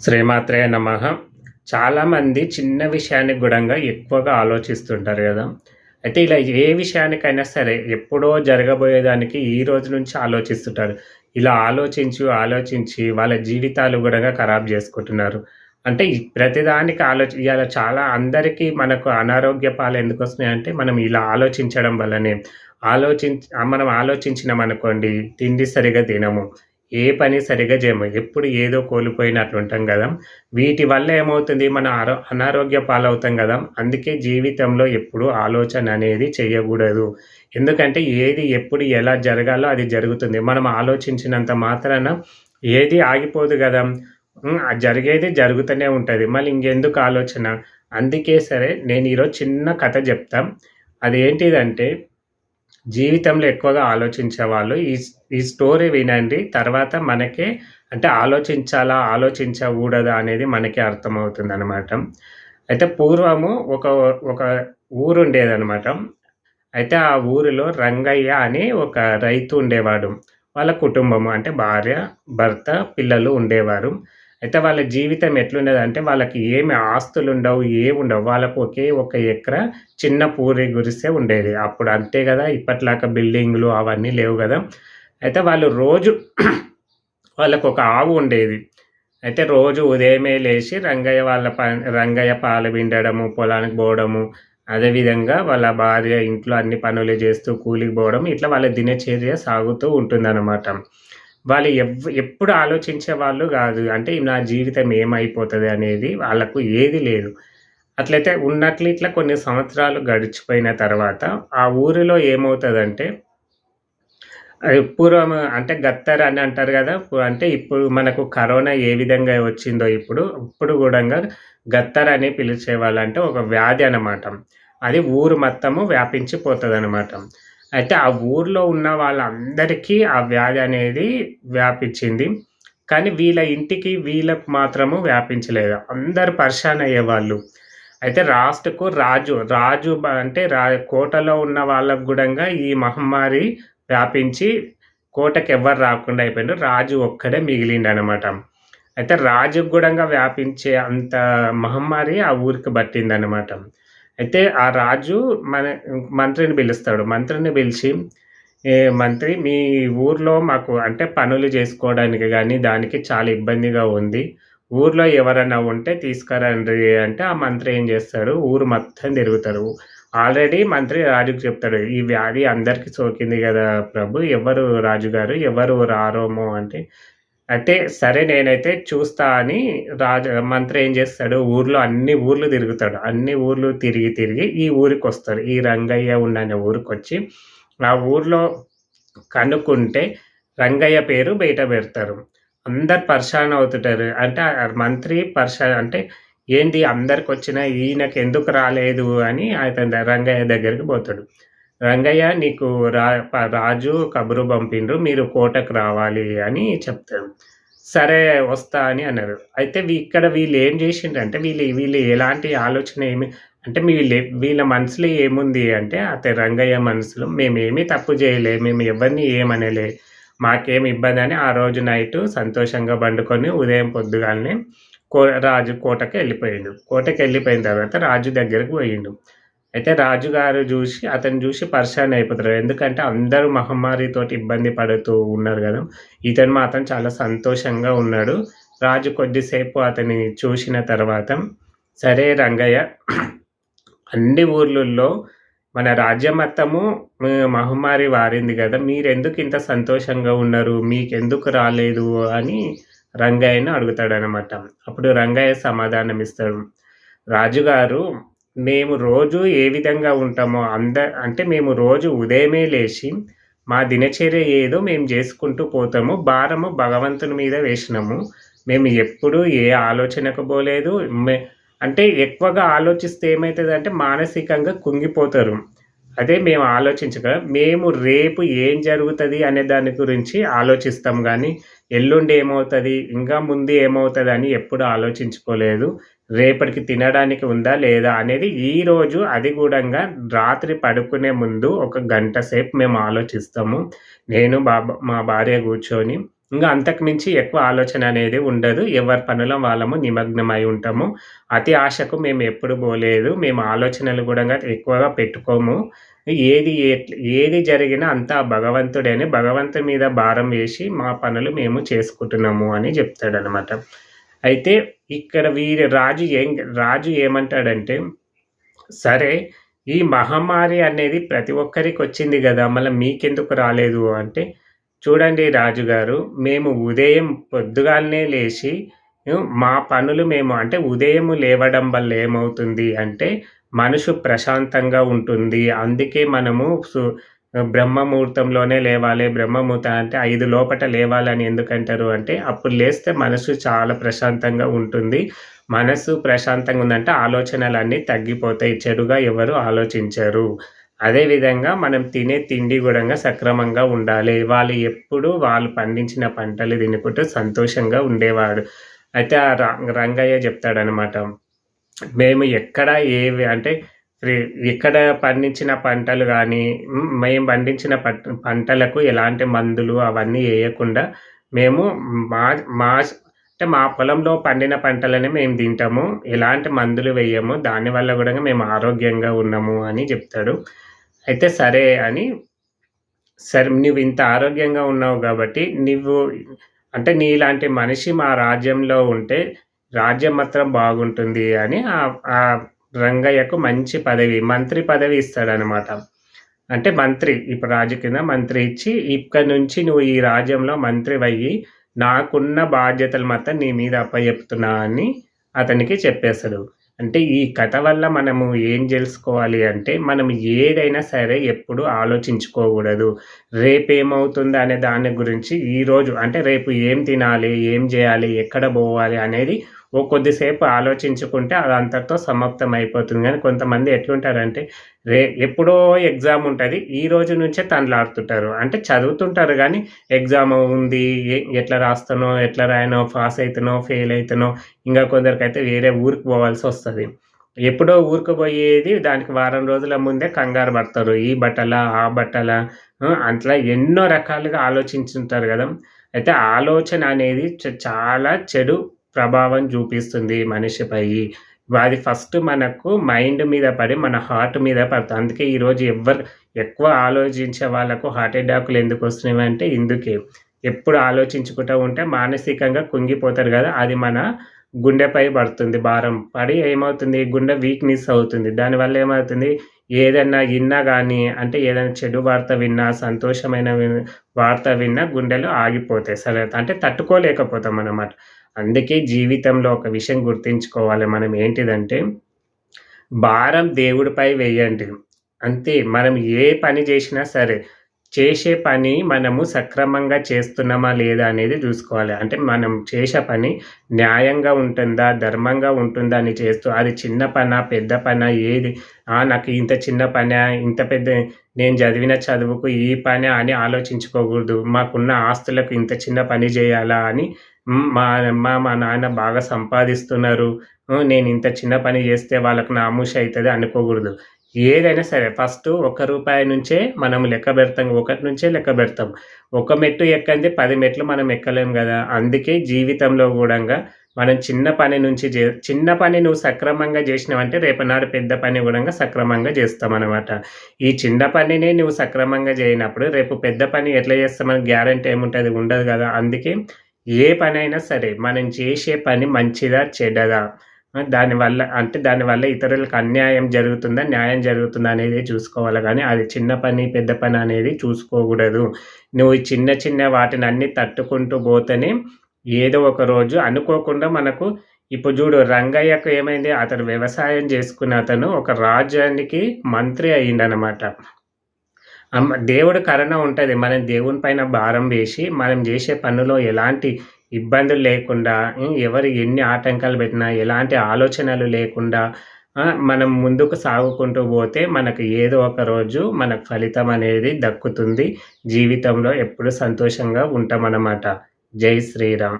శ్రీమాత్రే నమ. చాలామంది చిన్న విషయానికి గుడంగా ఎక్కువగా ఆలోచిస్తుంటారు కదా. అయితే ఇలా ఏ విషయానికైనా సరే ఎప్పుడో జరగబోయేదానికి ఈ రోజు నుంచి ఆలోచిస్తుంటారు. ఇలా ఆలోచించి ఆలోచించి వాళ్ళ జీవితాలు కూడా ఖరాబ్ చేసుకుంటున్నారు. అంటే ప్రతిదానికి ఆలోచి ఇలా చాలా అందరికీ మనకు అనారోగ్య పాలు ఎందుకు వస్తున్నాయి అంటే మనం ఇలా ఆలోచించడం వల్లనే. ఆలోచించ మనం ఆలోచించినాం అనుకోండి తిండి సరిగా తినము. ఏ పని సరిగా చేయము. ఎప్పుడు ఏదో కోల్పోయినట్లు ఉంటాం కదా. వీటి వల్ల ఏమవుతుంది? మన ఆరో అనారోగ్య పాలవుతాం కదా. అందుకే జీవితంలో ఎప్పుడు ఆలోచన అనేది చేయకూడదు. ఎందుకంటే ఏది ఎప్పుడు ఎలా జరగాలో అది జరుగుతుంది. మనం ఆలోచించినంత మాత్రాన ఏది ఆగిపోదు కదా. జరిగేది జరుగుతూనే ఉంటుంది. మళ్ళీ ఇంకెందుకు ఆలోచన? అందుకే సరే నేను ఈరోజు చిన్న కథ చెప్తాం. అదేంటిదంటే జీవితంలో ఎక్కువగా ఆలోచించే వాళ్ళు ఈ ఈ స్టోరీ వినండి. తర్వాత మనకే అంటే ఆలోచించాలా ఆలోచించకూడదా అనేది మనకే అర్థమవుతుంది అనమాట అయితే పూర్వము ఒక ఒక ఊరు ఉండేదనమాట అయితే ఆ ఊరిలో రంగయ్య అని ఒక రైతు ఉండేవాడు. వాళ్ళ కుటుంబము అంటే భార్య భర్త పిల్లలు ఉండేవారు. అయితే వాళ్ళ జీవితం ఎట్లుండేదంటే వాళ్ళకి ఏమి ఆస్తులు ఉండవు ఏమి ఉండవు వాళ్ళకు ఒకే ఒక ఎకరా చిన్న పూరి గురిసే ఉండేది. అప్పుడు అంతే కదా ఇప్పట్లాగా బిల్డింగ్లు అవన్నీ లేవు కదా. అయితే వాళ్ళు రోజు వాళ్ళకు ఒక ఆవు ఉండేది. అయితే రోజు ఉదయమే లేచి రంగయ్య వాళ్ళ ప రంగయ్య పాలు పిండడము పొలానికి పోవడము అదేవిధంగా వాళ్ళ భార్య ఇంట్లో అన్ని పనులు చేస్తూ కూలికి పోవడం ఇట్లా వాళ్ళ దినచర్య సాగుతూ ఉంటుందన్నమాట. వాళ్ళు ఎవ్ ఎప్పుడు ఆలోచించే వాళ్ళు కాదు. అంటే నా జీవితం ఏమైపోతుంది అనేది వాళ్ళకు ఏది లేదు. అట్లయితే ఉన్నట్లు ఇట్లా కొన్ని సంవత్సరాలు గడిచిపోయిన తర్వాత ఆ ఊరిలో ఏమవుతుందంటే అది పూర్వం అంటే గత్తర్ అని అంటారు కదా అంటే ఇప్పుడు మనకు కరోనా ఏ విధంగా వచ్చిందో ఇప్పుడు ఇప్పుడు కూడా గత్తర్ అని పిలిచేవాళ్ళు అంటే ఒక వ్యాధి అన్నమాట. అది ఊరు మొత్తము వ్యాపించిపోతుంది అనమాట అయితే ఆ ఊర్లో ఉన్న వాళ్ళందరికీ ఆ వ్యాధి అనేది వ్యాపించింది. కానీ వీళ్ళ ఇంటికి వీళ్ళకు మాత్రము వ్యాపించలేదు. అందరు పరిశాన్ అయ్యేవాళ్ళు. అయితే లాస్ట్కు రాజు రాజు అంటే రా కోటలో ఉన్న వాళ్ళకు కూడా ఈ మహమ్మారి వ్యాపించి కోటకి ఎవ్వరు రాకుండా అయిపోయిండు. రాజు ఒక్కడే మిగిలిండు అనమాట అయితే రాజుకు కూడా వ్యాపించే అంత మహమ్మారి ఆ ఊరికి పట్టిందనమాట. అయితే ఆ రాజు మన మంత్రిని పిలుస్తాడు. మంత్రిని పిలిచి ఏ మంత్రి మీ ఊర్లో మాకు అంటే పనులు చేసుకోవడానికి కానీ దానికి చాలా ఇబ్బందిగా ఉంది. ఊర్లో ఎవరైనా ఉంటే తీసుకురండి అంటే ఆ మంత్రి ఏం చేస్తాడు? ఊరు మొత్తం తిరుగుతారు. ఆల్రెడీ మంత్రి రాజుకు చెప్తాడు ఈ వ్యాధి అందరికీ సోకింది కదా ప్రభు ఎవరు రాజుగారు ఎవరు రారోమో అంటే అయితే సరే నేనైతే చూస్తా అని రాజ మంత్రి ఏం చేస్తాడు? ఊర్లో అన్ని ఊర్లు తిరుగుతాడు. అన్ని ఊర్లు తిరిగి తిరిగి ఈ ఊరికి వస్తాడు. ఈ రంగయ్య ఉన్న ఊరికి వచ్చి ఆ ఊర్లో కనుక్కుంటే రంగయ్య పేరు బయట పెడతారు. అందరు పరిశాన్ అవుతుంటారు. అంటే మంత్రి పర్షాన్ అంటే ఏంది అందరికి వచ్చిన ఈయనకి ఎందుకు రాలేదు అని అతని రంగయ్య దగ్గరికి పోతాడు. రంగయ్య నీకు రా రాజు కబురు పంపిండ్రు మీరు కోటకు రావాలి అని చెప్తాడు సరే వస్తా అని అన్నారు. అయితే ఇక్కడ వీళ్ళు ఏం చేసిండ్రంటే వీళ్ళు వీళ్ళు ఎలాంటి ఆలోచన ఏమి అంటే వీళ్ళ వీళ్ళ మనసులో ఏముంది అంటే అతని రంగయ్య మనసులో మేమేమీ తప్పు చేయలే మేము ఎవరిని ఏమనలే మాకేం ఇబ్బంది అని ఆ రోజు నైట్ సంతోషంగా పండుకొని ఉదయం పొద్దుగాలనే కో రాజు కోటకి వెళ్ళిపోయిండు. కోటకి వెళ్ళిపోయిన తర్వాత రాజు దగ్గరకు పోయిండు. అయితే రాజుగారు చూసి అతను చూసి పరిశాన్ అయిపోతారు. ఎందుకంటే అందరూ మహమ్మారితోటి ఇబ్బంది పడుతూ ఉన్నారు కదా. ఇతను మాత్రం చాలా సంతోషంగా ఉన్నాడు. రాజు కొద్దిసేపు అతని చూసిన తర్వాత సరే రంగయ్య అన్ని ఊర్లలో మన రాజ్యం మొత్తము మహమ్మారి వారింది కదా. మీరెందుకు ఇంత సంతోషంగా ఉన్నారు? మీకెందుకు రాలేదు? అని రంగయ్యను అడుగుతాడనమాట అప్పుడు రంగయ్య సమాధానం ఇస్తాడు రాజుగారు మేము రోజు ఏ విధంగా ఉంటామో అంద అంటే మేము రోజు ఉదయమే లేచి మా దినచర్య ఏదో మేము చేసుకుంటూ పోతాము. భారము భగవంతుని మీద వేసినాము మేము ఎప్పుడు ఏ ఆలోచనకు పోలేదు. మే అంటే ఎక్కువగా ఆలోచిస్తే ఏమవుతుంది అంటే మానసికంగా కుంగిపోతారు. అదే మేము ఆలోచించక మేము రేపు ఏం జరుగుతుంది అనే దాని గురించి ఆలోచిస్తాం కానీ ఎల్లుండి ఏమవుతుంది ఇంకా ముందు ఏమవుతుంది అని ఎప్పుడు ఆలోచించుకోలేదు. రేపటికి తినడానికి ఉందా లేదా అనేది ఈరోజు అది కూడా రాత్రి పడుకునే ముందు ఒక గంట సేపు మేము ఆలోచిస్తాము నేను బాబా మా భార్య కూర్చొని ఇంకా అంతకుమించి ఎక్కువ ఆలోచన అనేది ఉండదు. ఎవరి పనుల వాళ్ళము నిమగ్నమై ఉంటాము. అతి ఆశకు మేము ఎప్పుడు పోలేదు. మేము ఆలోచనలు కూడా ఎక్కువగా పెట్టుకోము. ఏది ఏది జరిగినా అంతా భగవంతుడే అని భగవంతుడి మీద భారం వేసి మా పనులు మేము చేసుకుంటున్నాము అని చెప్తాడనమాట. అయితే ఇక్కడ వీరి రాజు ఏం రాజు ఏమంటాడంటే, సరే ఈ మహమ్మారి అనేది ప్రతి ఒక్కరికి వచ్చింది కదా మళ్ళీ మీకెందుకు రాలేదు అంటే, చూడండి రాజుగారు మేము ఉదయం పొద్దుగాలనే లేచి మా పనులు మేము అంటే ఉదయం లేవడం వల్ల ఏమవుతుంది అంటే, మనసు ప్రశాంతంగా ఉంటుంది. అందుకే మనము బ్రహ్మముహూర్తంలోనే బ్రహ్మ ముహూర్తంలోనే లేవాలి. బ్రహ్మముహూర్తం అంటే ఐదు లోపట లేవాలని ఎందుకంటారు అంటే, అప్పుడు లేస్తే మనసు చాలా ప్రశాంతంగా ఉంటుంది. మనసు ప్రశాంతంగా ఉందంటే ఆలోచనలన్నీ తగ్గిపోతాయి. చెడుగా ఎవరు ఆలోచించరు. అదేవిధంగా మనం తినే తిండి కూడా సక్రమంగా ఉండాలి. వాళ్ళు ఎప్పుడు వాళ్ళు పండించిన పంటలు తినుకుంటూ సంతోషంగా ఉండేవాడు. అయితే ఆ రంగయ్య చెప్తాడనమాట. మేము ఎక్కడ ఏవి అంటే ఇక్కడ పండించిన పంటలు కానీ మేము పండించిన పంటలకు ఎలాంటి మందులు అవన్నీ వేయకుండా మేము మా మా అంటే మా పొలంలో పండిన పంటలనే మేము తింటాము. ఎలాంటి మందులు వేయము దానివల్ల కూడా మేము ఆరోగ్యంగా ఉన్నాము అని చెప్తాడు. అయితే సరే అని సరే నువ్వు ఇంత ఆరోగ్యంగా ఉన్నావు కాబట్టి నువ్వు అంటే నీలాంటి మనిషి మా రాజ్యంలో ఉంటే రాజ్యం మాత్రం బాగుంటుంది అని ఆ రంగయ్యకు మంచి పదవి మంత్రి పదవి ఇస్తాడనమాట. అంటే మంత్రి ఇప్పుడు రాజు కింద మంత్రి ఇచ్చి, ఇక్కడి నుంచి నువ్వు ఈ రాజ్యంలో మంత్రి అయ్యి నాకున్న బాధ్యతలు మొత్తం నీ మీద అప్పచెప్తున్నా అని అతనికి చెప్పేస్తాడు. అంటే ఈ కథ వల్ల మనము ఏం తెలుసుకోవాలి అంటే, మనం ఏదైనా సరే ఎప్పుడు ఆలోచించుకోకూడదు రేపేమవుతుంది అనే దాని గురించి ఈరోజు అంటే రేపు ఏం తినాలి? ఏం చేయాలి ఎక్కడ పోవాలి అనేది ఓ కొద్దిసేపు ఆలోచించుకుంటే అది అంతటితో సమాప్తం అయిపోతుంది. కానీ కొంతమంది ఎట్లుంటారంటే, రే ఎప్పుడో ఎగ్జామ్ ఉంటుంది ఈ రోజు నుంచే తనలాడుతుంటారు. అంటే చదువుతుంటారు కానీ ఎగ్జామ్ ఉంది. ఎట్లా రాస్తానో, ఎట్లా రాయనో, పాస్ అవుతానో ఫెయిల్ అవుతానో ఇంకా కొందరికైతే వేరే ఊరికి పోవాల్సి వస్తుంది ఎప్పుడో ఊరికి పోయేది దానికి వారం రోజుల ముందే కంగారు పడతారు. ఈ బట్టలా? ఆ బట్టల అట్లా ఎన్నో రకాలుగా ఆలోచించుంటారు కదా అయితే ఆలోచన అనేది చ చాలా చెడు ప్రభావం చూపిస్తుంది మనిషిపై. అది ఫస్ట్ మనకు మైండ్ మీద పడి మన హార్ట్ మీద పడుతుంది అందుకే ఈరోజు ఎవ్వరు ఎక్కువ ఆలోచించే వాళ్ళకు హార్ట్ అటాకులు అంటే ఇందుకే. ఎప్పుడు ఆలోచించుకుంటా ఉంటే మానసికంగా కుంగిపోతారు కదా అది మన గుండెపై పడుతుంది భారం. పడి ఏమవుతుంది గుండె వీక్‌నెస్ అవుతుంది. దానివల్ల ఏమవుతుంది ఏదన్నా విన్నా కానీ అంటే ఏదైనా చెడు వార్త విన్నా, సంతోషమైన వార్త విన్నా గుండెలు ఆగిపోతాయి. సరే అంటే తట్టుకోలేకపోతాం అన్నమాట అందుకే జీవితంలో ఒక విషయం గుర్తించుకోవాలి మనం ఏంటిదంటే, భారం దేవుడిపై వేయండి అంతే. మనం ఏ పని చేసినా సరే, చేసే పని మనము సక్రమంగా చేస్తున్నామా లేదా అనేది చూసుకోవాలి అంటే మనం చేసే పని న్యాయంగా ఉంటుందా? ధర్మంగా ఉంటుందా? అని చేస్తూ అది చిన్న పనా? పెద్ద పనా? ఏది ఆ! నాకు ఇంత చిన్న పని ఇంత పెద్ద నేను చదివిన చదువుకు ఈ పని అని ఆలోచించుకోకూడదు. మాకున్న ఆస్తులకు ఇంత చిన్న పని చేయాలా అని మా అమ్మ, మా నాన్న బాగా సంపాదిస్తున్నారు. నేను ఇంత చిన్న పని చేస్తే వాళ్ళకి నామూష అవుతుంది అనుకోకూడదు. ఏదైనా సరే ఫస్ట్ ఒక రూపాయి నుంచే మనం లెక్క పెడతాం ఒకటి నుంచే లెక్క పెడతాం. ఒక మెట్టు ఎక్కందే 10 మెట్లు మనం ఎక్కలేం కదా. అందుకే జీవితంలో కూడా మనం చిన్న పని నుంచి చే చిన్న పని నువ్వు సక్రమంగా చేసినావంటే రేపనాడు పెద్ద పని కూడా సక్రమంగా చేస్తామన్నమాట. ఈ చిన్న పనినే నువ్వు సక్రమంగా చేయనప్పుడు రేపు పెద్ద పని ఎట్లా చేస్తామని గ్యారంటీ ఏముంటుంది? ఉండదు కదా. అందుకే ఏ పనైనా సరే మనం చేసే పని మంచిదా? చెడ్డదా? దానివల్ల అంటే దానివల్ల ఇతరులకు అన్యాయం జరుగుతుందా? న్యాయం జరుగుతుందా? అనేది చూసుకోవాలి కానీ అది చిన్న పని, పెద్ద పని అనేది చూసుకోకూడదు. నువ్వు చిన్న చిన్న వాటిని అన్ని తట్టుకుంటూ పోతేనే ఏదో ఒక రోజు అనుకోకుండా మనకు ఇప్పుడు చూడు రంగయ్యకు ఏమైంది? అతను వ్యవసాయం చేసుకున్న అతను ఒక రాజ్యానికి మంత్రి అయ్యిండనమాట. అమ్మ దేవుడి కరుణ ఉంటుంది మనం దేవుని పైన భారం వేసి, మనం చేసే పనులో ఎలాంటి ఇబ్బందులు లేకుండా, ఎవరు ఎన్ని ఆటంకాలు పెట్టినా ఎలాంటి ఆలోచనలు లేకుండా మనం ముందుకు సాగుకుంటూ పోతే మనకు ఏదో ఒక రోజు మనకు ఫలితం అనేది దక్కుతుంది. జీవితంలో ఎప్పుడు సంతోషంగా ఉంటామన్నమాట జై శ్రీరామ్.